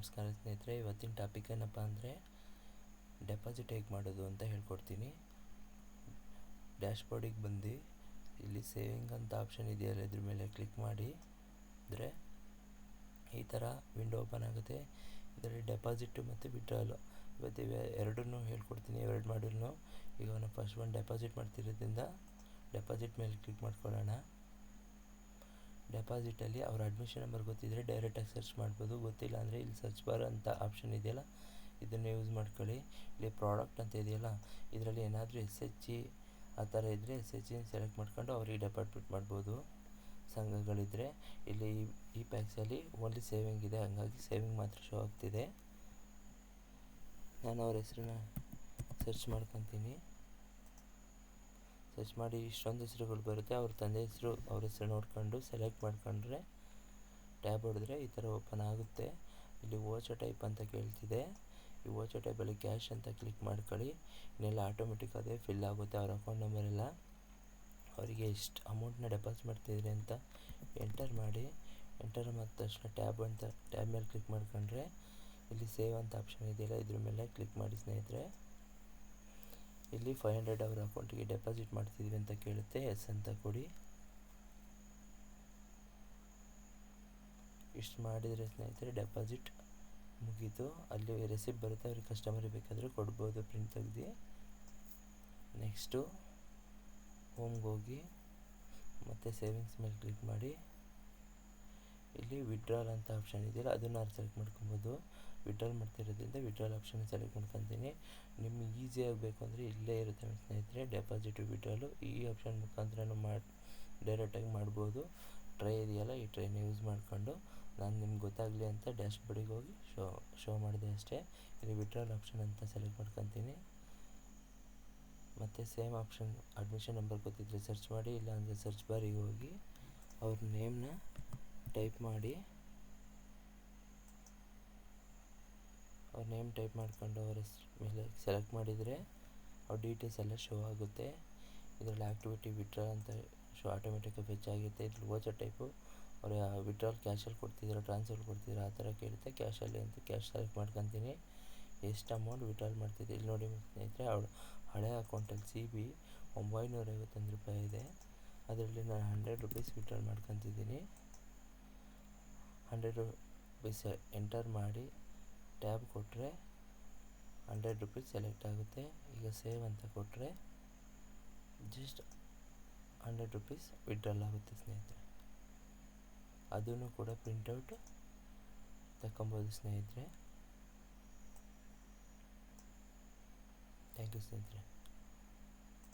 ನಮಸ್ಕಾರ ಸ್ನೇಹಿತರೆ, ಇವತ್ತಿನ ಟಾಪಿಕ್ ಏನಪ್ಪ ಅಂದರೆ ಡೆಪಾಸಿಟ್ ಹೇಗೆ ಮಾಡೋದು ಅಂತ ಹೇಳ್ಕೊಡ್ತೀನಿ. ಡ್ಯಾಶ್ಬೋರ್ಡಿಗೆ ಬಂದು ಇಲ್ಲಿ ಸೇವಿಂಗ್ ಅಂತ ಆಪ್ಷನ್ ಇದೆಯಲ್ಲ, ಇದ್ರ ಮೇಲೆ ಕ್ಲಿಕ್ ಮಾಡಿ. ಅಂದರೆ ಈ ಥರ ವಿಂಡೋ ಓಪನ್ ಆಗುತ್ತೆ. ಇದರಲ್ಲಿ ಡೆಪಾಸಿಟ್ ಮತ್ತು ವಿಡ್ರಾಲು ಇವತ್ತು ಇವೆ ಎರಡನ್ನೂ ಹೇಳ್ಕೊಡ್ತೀನಿ, ಎರಡು ಮಾಡಿದ್ರು ಈಗ ನಾವು ಫಸ್ಟ್ ಒಂದು ಡೆಪಾಸಿಟ್ ಮಾಡ್ತಿರೋದ್ರಿಂದ ಡೆಪಾಸಿಟ್ ಮೇಲೆ ಕ್ಲಿಕ್ ಮಾಡ್ಕೊಳ್ಳೋಣ. ಡೆಪಾಸಿಟಲ್ಲಿ ಅವ್ರ ಅಡ್ಮಿಷನ್ ನಂಬರ್ ಗೊತ್ತಿದ್ದರೆ ಡೈರೆಕ್ಟಾಗಿ ಸರ್ಚ್ ಮಾಡ್ಬೋದು. ಗೊತ್ತಿಲ್ಲ ಅಂದರೆ ಇಲ್ಲಿ ಸರ್ಚ್ ಬಾರ್ ಅಂತ ಆಪ್ಷನ್ ಇದೆಯಲ್ಲ, ಇದನ್ನು ಯೂಸ್ ಮಾಡ್ಕೊಳ್ಳಿ. ಇಲ್ಲಿ ಪ್ರಾಡಕ್ಟ್ ಅಂತ ಇದೆಯಲ್ಲ, ಇದರಲ್ಲಿ ಏನಾದರೂ ಎಸ್ ಎಚ್ ಜಿ ಆ ಥರ ಇದ್ದರೆ ಎಸ್ ಎಚ್ ಜಿನ ಸೆಲೆಕ್ಟ್ ಮಾಡ್ಕೊಂಡು ಅವ್ರಿಗೆ ಡೆಪಾರ್ಟ್ಮೆಂಟ್ ಮಾಡ್ಬೋದು. ಸಂಘಗಳಿದ್ದರೆ ಇಲ್ಲಿ ಈ ಪ್ಯಾಕ್ಸಲ್ಲಿ ಓನ್ಲಿ ಸೇವಿಂಗ್ ಇದೆ. ಹಾಗಾಗಿ ಸೇವಿಂಗ್ ಮಾತ್ರ ಶೋ ಆಗ್ತಿದೆ. ನಾನು ಅವ್ರ ಹೆಸ್ರನ್ನ ಸರ್ಚ್ ಮಾಡ್ಕೊತೀನಿ. ಸರ್ಚ್ ಮಾಡಿ ಇಷ್ಟೊಂದು ಹೆಸರುಗಳು ಬರುತ್ತೆ, ಅವ್ರ ತಂದೆ ಹೆಸರು, ಅವ್ರ ಹೆಸರು ನೋಡ್ಕೊಂಡು ಸೆಲೆಕ್ಟ್ ಮಾಡ್ಕೊಂಡ್ರೆ ಟ್ಯಾಬ್ ಹೊಡೆದ್ರೆ ಈ ಥರ ಓಪನ್ ಆಗುತ್ತೆ. ಇಲ್ಲಿ ಓಚೋ ಟೈಪ್ ಅಂತ ಕೇಳ್ತಿದೆ. ಈ ಓಚೋ ಟೈಪಲ್ಲಿ ಕ್ಯಾಶ್ ಅಂತ ಕ್ಲಿಕ್ ಮಾಡ್ಕೊಳ್ಳಿ. ಇನ್ನೆಲ್ಲ ಆಟೋಮೆಟಿಕ್ ಅದೇ ಫಿಲ್ ಆಗುತ್ತೆ ಅವ್ರ ಅಕೌಂಟ್ ನಂಬರ್ ಎಲ್ಲ. ಅವರಿಗೆ ಎಷ್ಟು ಅಮೌಂಟ್ನ ಡೆಪಾಸಿಟ್ ಮಾಡ್ತಿದ್ರಿ ಅಂತ ಎಂಟರ್ ಮಾಡಿ. ಎಂಟರ್ ಮಾಡಿದ ತಕ್ಷಣ ಟ್ಯಾಬ್ ಅಂತ ಟ್ಯಾಬ್ ಮೇಲೆ ಕ್ಲಿಕ್ ಮಾಡ್ಕೊಂಡ್ರೆ ಇಲ್ಲಿ ಸೇವ್ ಅಂತ ಆಪ್ಷನ್ ಇದೆಯಲ್ಲ, ಇದ್ರ ಮೇಲೆ ಕ್ಲಿಕ್ ಮಾಡಿ ಸ್ನೇಹಿತರೆ. ಇಲ್ಲಿ ಫೈವ್ ಹಂಡ್ರೆಡ್ ಅವರ ಅಕೌಂಟಿಗೆ ಡೆಪಾಸಿಟ್ ಮಾಡ್ತಿದ್ವಿ ಅಂತ ಕೇಳುತ್ತೆ. ಎಸ್ ಅಂತ ಕೊಡಿ. ಇಷ್ಟು ಮಾಡಿದರೆ ಸ್ನೇಹಿತರೆ ಡೆಪಾಸಿಟ್ ಮುಗೀತು. ಅಲ್ಲಿ ರೆಸಿಪ್ಟ್ ಬರುತ್ತೆ, ಅವ್ರಿಗೆ ಕಸ್ಟಮರಿಗೆ ಬೇಕಾದರೆ ಕೊಡ್ಬೋದು ಪ್ರಿಂಟ್ ತೆಗ್ದು. ನೆಕ್ಸ್ಟು ಹೋಮ್ಗೆ ಹೋಗಿ ಮತ್ತು ಸೇವಿಂಗ್ಸ್ ಮೇಲೆ ಕ್ಲಿಕ್ ಮಾಡಿ. ಇಲ್ಲಿ ವಿಡ್ರಾಲ್ ಅಂತ ಆಪ್ಷನ್ ಇದೆಯಲ್ಲ, ಅದನ್ನು ಸೆಲೆಕ್ಟ್ ಮಾಡ್ಕೊಬೋದು. ವಿಡ್ರಾಲ್ ಮಾಡ್ತಿರೋದ್ರಿಂದ ವಿಡ್ರಾಲ್ ಆಪ್ಷನ್ ಸೆಲೆಕ್ಟ್ ಮಾಡ್ಕೊತೀನಿ. ನಿಮ್ಗೆ ಈಸಿಯಾಗಿ ಬೇಕು ಅಂದರೆ ಇಲ್ಲೇ ಇರುತ್ತೆ ಸ್ನೇಹಿತರೆ ಡೆಪಾಸಿಟ್ ವಿಡ್ರಾಲು ಈ ಆಪ್ಷನ್ ಮುಖಾಂತರನೂ ಮಾಡಿ ಡೈರೆಕ್ಟಾಗಿ ಮಾಡ್ಬೋದು. ಟ್ರೈ ಇದೆಯಲ್ಲ, ಈ ಟ್ರೈನ ಯೂಸ್ ಮಾಡಿಕೊಂಡು. ನಾನು ನಿಮ್ಗೆ ಗೊತ್ತಾಗಲಿ ಅಂತ ಡ್ಯಾಶ್ಬೋರ್ಡಿಗೆ ಹೋಗಿ ಶೋ ಶೋ ಮಾಡಿದೆ ಅಷ್ಟೇ. ಇಲ್ಲಿ ವಿಡ್ರಾಲ್ ಆಪ್ಷನ್ ಅಂತ ಸೆಲೆಕ್ಟ್ ಮಾಡ್ಕೊತೀನಿ. ಮತ್ತು ಸೇಮ್ ಆಪ್ಷನ್ ಅಡ್ಮಿಷನ್ ನಂಬರ್ ಗೊತ್ತಿದ್ರೆ ಸರ್ಚ್ ಮಾಡಿ ಇಲ್ಲ ಅಂದರೆ ಸರ್ಚ್ ಬಾರಿಗೆ ಹೋಗಿ ಅವ್ರ ನೇಮ್ನ ಟೈಪ್ ಮಾಡಿ. ಅವ್ರ ನೇಮ್ ಟೈಪ್ ಮಾಡ್ಕೊಂಡು ಅವ್ರ ಮೇಲೆ ಸೆಲೆಕ್ಟ್ ಮಾಡಿದರೆ ಅವ್ರ ಡೀಟೇಲ್ಸ್ ಎಲ್ಲ ಶೋ ಆಗುತ್ತೆ. ಇದರಲ್ಲಿ ಆ್ಯಕ್ಟಿವಿಟಿ ವಿಡ್ರಾಲ್ ಅಂತ ಶೋ ಆಟೋಮೆಟಿಕಾಗಿ ಫೆಚ್ ಆಗುತ್ತೆ ಇದ್ರಲ್ಲಿ ವೋಚರ್ ಟೈಪು. ಅವ್ರ ವಿಡ್ರಾಲ್ ಕ್ಯಾಶಲ್ಲಿ ಕೊಡ್ತಿದ್ರ, ಟ್ರಾನ್ಸ್ಫರ್ ಕೊಡ್ತಿದ್ದೀರಾ ಆ ಥರ ಕೇಳುತ್ತೆ. ಕ್ಯಾಶಲ್ಲಿ ಅಂತ ಕ್ಯಾಶ್ ಸೆಲೆಕ್ಟ್ ಮಾಡ್ಕೊತೀನಿ. ಎಷ್ಟು ಅಮೌಂಟ್ ವಿಡ್ರಾಲ್ ಮಾಡ್ತಿದ್ದೆ ಇಲ್ಲಿ ನೋಡಿ ಸ್ನೇಹಿತರೆ, ಅವಳು ಹಳೆ ಅಕೌಂಟಲ್ಲಿ ಸಿ ಬಿ ಒಂಬೈನೂರ ಐವತ್ತೊಂದು ರೂಪಾಯಿ ಇದೆ. ಅದರಲ್ಲಿ ನಾನು ಹಂಡ್ರೆಡ್ ರುಪೀಸ್ ವಿಡ್ರಾಲ್ ಮಾಡ್ಕೊತಿದ್ದೀನಿ. ಹಂಡ್ರೆಡ್ ರುಪೀಸ್ ಎಂಟರ್ ಮಾಡಿ ಟ್ಯಾಬ್ ಕೊಟ್ಟರೆ ಹಂಡ್ರೆಡ್ ರುಪೀಸ್ ಸೆಲೆಕ್ಟ್ ಆಗುತ್ತೆ. ಈಗ ಸೇವ್ ಅಂತ ಕೊಟ್ಟರೆ ಜಸ್ಟ್ ಹಂಡ್ರೆಡ್ ರುಪೀಸ್ ವಿಡ್ರಲ್ ಆಗುತ್ತೆ ಸ್ನೇಹಿತರೆ. ಅದನ್ನು ಕೂಡ ಪ್ರಿಂಟೌಟ್ ತಗೊಬೋದು ಸ್ನೇಹಿತರೆ. ಥ್ಯಾಂಕ್ ಯು ಸ್ನೇಹಿತರೆ.